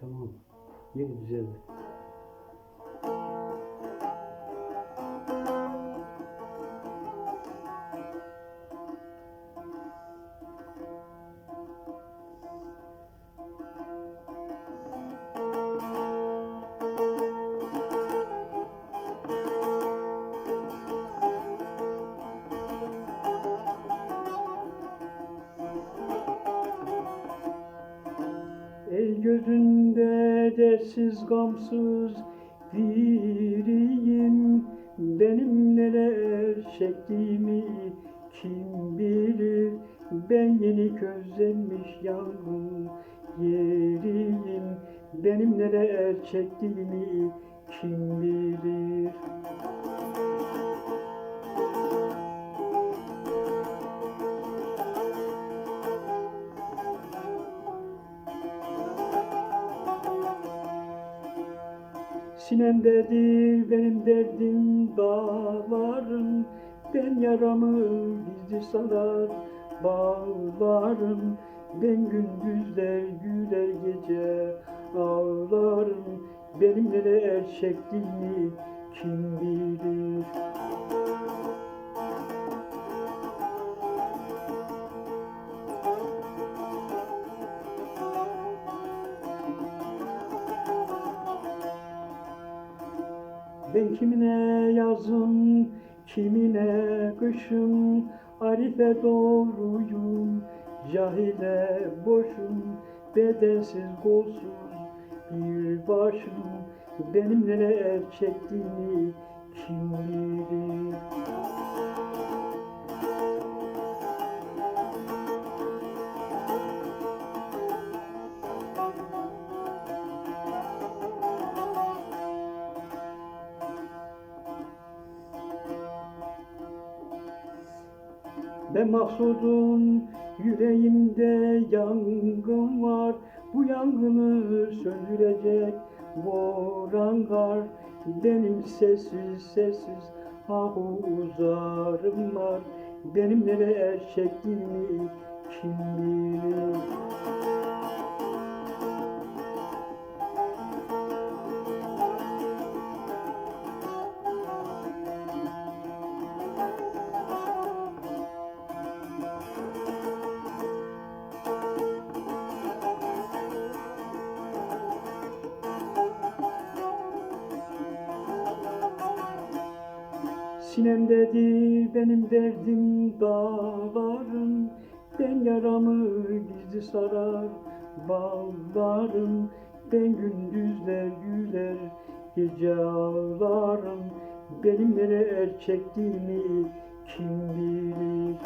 tamam. Yeni düzeldi. Gözünde dersiz gamsız biriyim. Benim neler çektiğimi kim bilir? Ben yeni közlenmiş yangın yeriyim. Benim neler çektiğimi kim bilir Sinemdedir benim derdim dağlarım Ben yaramı gizli sarar bağlarım. Ben gündüzler güler gece ağlarım. Benim neler çektiğimi kim bilir Ben kimine yazım, kimine kışım, Arife doğruyum, cahile boşum, bedensiz golsuz bir başım, benim neler çektiğimi Ben maksudum yüreğimde yangın var. Bu yangını söndürecek boran var Benim sessiz sessiz ah uzarım var. Benim neler çektiğimi kim bilir Sinemdedir benim derdim dağlarım Ben yaramı gizli sarar bağlarım. Ben gündüzler güler gece ağlarım. Benim neler çektiğimi kim bilir